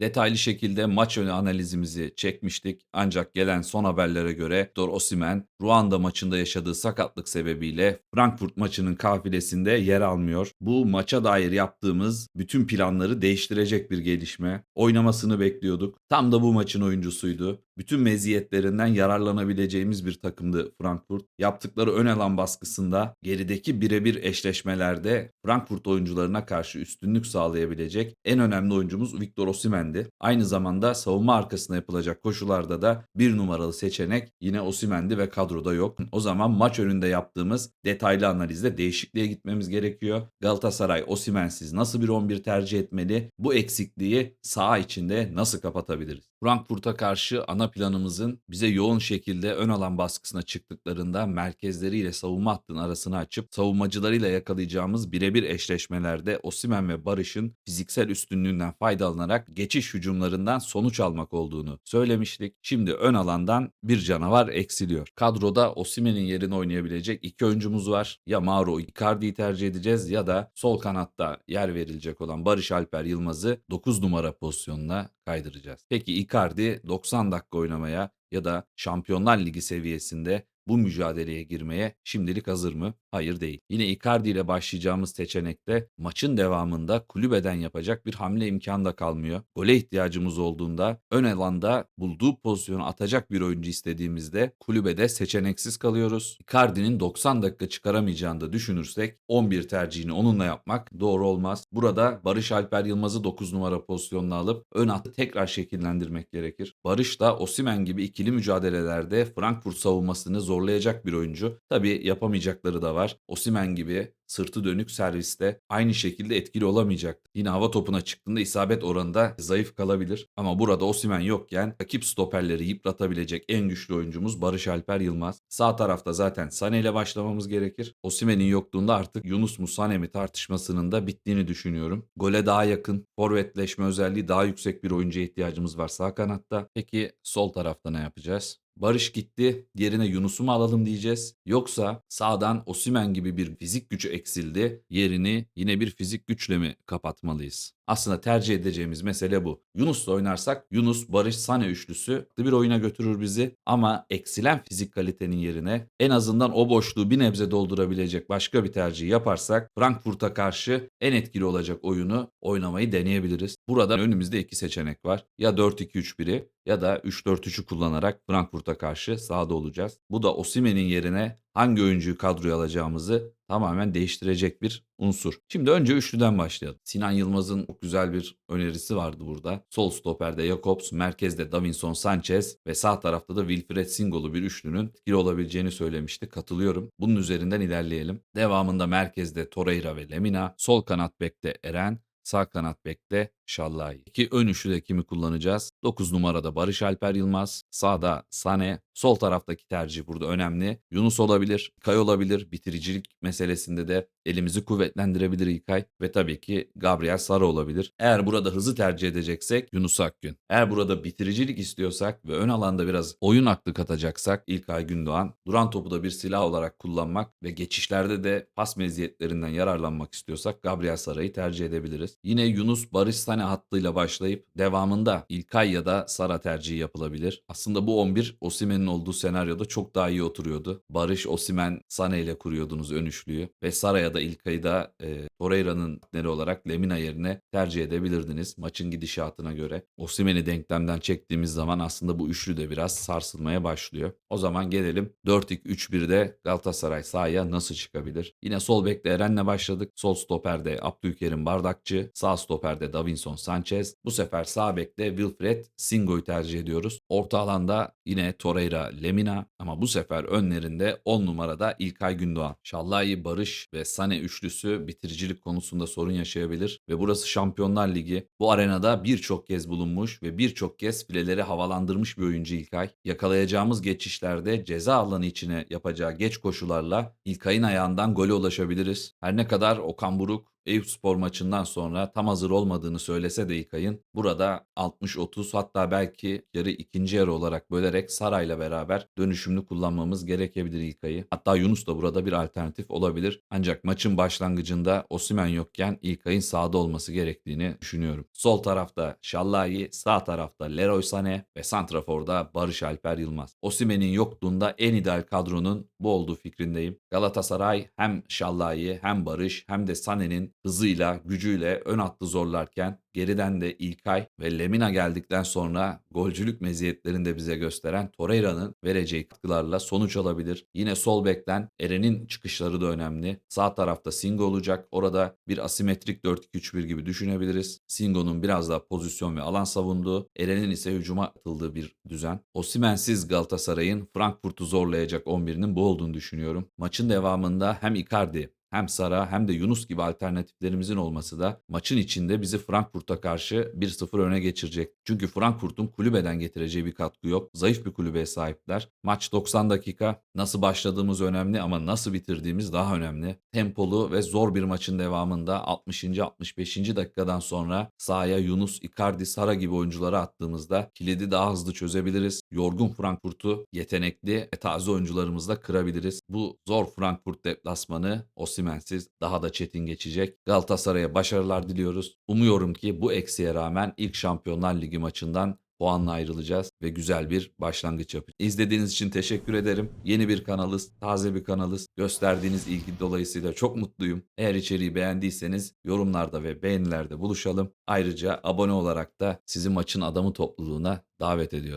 Detaylı şekilde maç önü analizimizi çekmiştik. Ancak gelen son haberlere göre Victor Osimhen Ruanda maçında yaşadığı sakatlık sebebiyle Frankfurt maçının kafilesinde yer almıyor. Bu maça dair yaptığımız bütün planları değiştirecek bir gelişme. Oynamasını bekliyorduk. Tam da bu maçın oyuncusuydu. Bütün meziyetlerinden yararlanabileceğimiz bir takımdı Frankfurt. Yaptıkları ön alan baskısında gerideki birebir eşleşmelerde Frankfurt oyuncularına karşı üstünlük sağlayabilecek en önemli oyuncumuz Victor Osimhen'di. Aynı zamanda savunma arkasına yapılacak koşularda da bir numaralı seçenek yine Osimhen'di ve kadroda yok. O zaman maç önünde yaptığımız detaylı analizde değişikliğe gitmemiz gerekiyor. Galatasaray Osimhen'siz nasıl bir 11 tercih etmeli? Bu eksikliği saha içinde nasıl kapatabiliriz? Frankfurt'a karşı ana planımızın bize yoğun şekilde ön alan baskısına çıktıklarında merkezleriyle savunma hattının arasını açıp savunmacılarıyla yakalayacağımız birebir eşleşmelerde Osimhen ve Barış'ın fiziksel üstünlüğünden faydalanarak geçiş hücumlarından sonuç almak olduğunu söylemiştik. Şimdi ön alandan bir canavar eksiliyor. Kadroda Osimhen'in yerine oynayabilecek iki oyuncumuz var. Ya Mauro Icardi'yi tercih edeceğiz ya da sol kanatta yer verilecek olan Barış Alper Yılmaz'ı 9 numara pozisyonuna kaydıracağız. Peki Icardi 90 dakika oynamaya ya da Şampiyonlar Ligi seviyesinde bu mücadeleye girmeye şimdilik hazır mı? Hayır değil. Yine Icardi ile başlayacağımız seçenekte maçın devamında kulübeden yapacak bir hamle imkanı da kalmıyor. Gole ihtiyacımız olduğunda ön alanda bulduğu pozisyonu atacak bir oyuncu istediğimizde kulübede seçeneksiz kalıyoruz. Icardi'nin 90 dakika çıkaramayacağını da düşünürsek 11 tercihini onunla yapmak doğru olmaz. Burada Barış Alper Yılmaz'ı 9 numara pozisyonuna alıp ön hattı tekrar şekillendirmek gerekir. Barış da Osimen gibi ikili mücadelelerde Frankfurt savunmasını zorlayacak bir oyuncu. Tabii yapamayacakları da var. Osimen gibi sırtı dönük serviste aynı şekilde etkili olamayacak. Yine hava topuna çıktığında isabet oranı da zayıf kalabilir. Ama burada Osimen yokken rakip stoperleri yıpratabilecek en güçlü oyuncumuz Barış Alper Yılmaz. Sağ tarafta zaten Sane ile başlamamız gerekir. Osimen'in yokluğunda artık Yunus mu Sane mi tartışmasının da bittiğini düşünüyorum. Gole daha yakın, forvetleşme özelliği daha yüksek bir oyuncuya ihtiyacımız var sağ kanatta. Peki sol tarafta ne yapacağız? Barış gitti, yerine Yunus'u mu alalım diyeceğiz? Yoksa sağdan Osimen gibi bir fizik gücü eksildi, yerini yine bir fizik güçle mi kapatmalıyız? Aslında tercih edeceğimiz mesele bu. Yunus'la oynarsak Yunus, Barış, Sane üçlüsü bir oyuna götürür bizi. Ama eksilen fizik kalitenin yerine en azından o boşluğu bir nebze doldurabilecek başka bir tercih yaparsak Frankfurt'a karşı en etkili olacak oyunu oynamayı deneyebiliriz. Burada önümüzde iki seçenek var. Ya 4-2-3-1'i ya da 3-4-3'ü kullanarak Frankfurt'a karşı sahada olacağız. Bu da Osimen'in yerine hangi oyuncuyu kadroya alacağımızı tamamen değiştirecek bir unsur. Şimdi önce üçlüden başlayalım. Sinan Yılmaz'ın çok güzel bir önerisi vardı burada. Sol stoperde Jakobs, merkezde Davinson Sanchez ve sağ tarafta da Wilfred Singol'u bir üçlünün etkili olabileceğini söylemişti. Katılıyorum. Bunun üzerinden ilerleyelim. Devamında merkezde Torreira ve Lemina, sol kanat bekte Eren, sağ kanat bekte Şallahi. İki ön üçlüde kimi kullanacağız? 9 numarada Barış Alper Yılmaz, sağda Sane, sol taraftaki tercih burada önemli. Yunus olabilir, İlkay olabilir. Bitiricilik meselesinde de elimizi kuvvetlendirebilir İlkay ve tabii ki Gabriel Sara olabilir. Eğer burada hızı tercih edeceksek Yunus Akgün. Eğer burada bitiricilik istiyorsak ve ön alanda biraz oyun aklı katacaksak İlkay Gündoğan. Duran topu da bir silah olarak kullanmak ve geçişlerde de pas meziyetlerinden yararlanmak istiyorsak Gabriel Sara'yı tercih edebiliriz. Yine Yunus Barış Sane hattıyla başlayıp devamında İlkay ya da Sara tercihi yapılabilir. Aslında bu 11 Osimen'in olduğu senaryoda çok daha iyi oturuyordu. Barış, Osimen, Sane ile kuruyordunuz ön üçlüyü ve Sara ya da İlkay'ı da e, Torreira'nın partneri olarak Lemina yerine tercih edebilirdiniz maçın gidişatına göre. Osimen'i denklemden çektiğimiz zaman aslında bu üçlü de biraz sarsılmaya başlıyor. O zaman gelelim 4-2-3-1'de Galatasaray sahaya nasıl çıkabilir? Yine sol bekte Eren'le başladık. Sol stoperde Abdülkerim Bardakçı, sağ stoperde Davinson Sanchez. Bu sefer sağ bekte Wilfred Singo'yu tercih ediyoruz. Orta alanda yine Torreira Lemina ama bu sefer önlerinde 10 numarada İlkay Gündoğan. Şallahi Barış ve Sane üçlüsü bitiricilik konusunda sorun yaşayabilir ve burası Şampiyonlar Ligi. Bu arenada birçok kez bulunmuş ve birçok kez fileleri havalandırmış bir oyuncu İlkay. Yakalayacağımız geçişlerde ceza alanı içine yapacağı geç koşularla İlkay'ın ayağından gole ulaşabiliriz. Her ne kadar Okan Buruk Eyüpspor maçından sonra tam hazır olmadığını söylese de İlkay'ın burada 60-30 hatta belki yarı ikinci yarı olarak bölerek Saray'la beraber dönüşümlü kullanmamız gerekebilir İlkay'ı. Hatta Yunus da burada bir alternatif olabilir. Ancak maçın başlangıcında Osimhen yokken İlkay'ın sahada olması gerektiğini düşünüyorum. Sol tarafta Şallayi, sağ tarafta Leroy Sané ve santraforda Barış Alper Yılmaz. Osimhen'in yokluğunda en ideal kadronun bu olduğu fikrindeyim. Galatasaray hem Şallayi hem Barış hem de Sané'nin hızıyla, gücüyle ön hattı zorlarken geriden de İlkay ve Lemina geldikten sonra golcülük meziyetlerini de bize gösteren Torreira'nın vereceği katkılarla sonuç alabilir. Yine sol bekten Eren'in çıkışları da önemli. Sağ tarafta Singo olacak. Orada bir asimetrik 4-2-3-1 gibi düşünebiliriz. Singo'nun biraz daha pozisyon ve alan savunduğu, Eren'in ise hücuma atıldığı bir düzen. Osimhen'siz Galatasaray'ın Frankfurt'u zorlayacak 11'inin bu olduğunu düşünüyorum. Maçın devamında hem Icardi hem Sara hem de Yunus gibi alternatiflerimizin olması da maçın içinde bizi Frankfurt'a karşı 1-0 öne geçirecek. Çünkü Frankfurt'un kulübeden getireceği bir katkı yok. Zayıf bir kulübeye sahipler. Maç 90 dakika. Nasıl başladığımız önemli ama nasıl bitirdiğimiz daha önemli. Tempolu ve zor bir maçın devamında 60. 65. dakikadan sonra sahaya Yunus, Icardi, Sara gibi oyuncuları attığımızda kilidi daha hızlı çözebiliriz. Yorgun Frankfurt'u yetenekli ve taze oyuncularımızla kırabiliriz. Bu zor Frankfurt deplasmanı Osimhen'siz daha da çetin geçecek. Galatasaray'a başarılar diliyoruz. Umuyorum ki bu eksiğe rağmen ilk Şampiyonlar Ligi maçından puanla ayrılacağız ve güzel bir başlangıç yapacağız. İzlediğiniz için teşekkür ederim. Yeni bir kanalız, taze bir kanalız. Gösterdiğiniz ilgi dolayısıyla çok mutluyum. Eğer içeriği beğendiyseniz yorumlarda ve beğenilerde buluşalım. Ayrıca abone olarak da sizi maçın adamı topluluğuna davet ediyorum.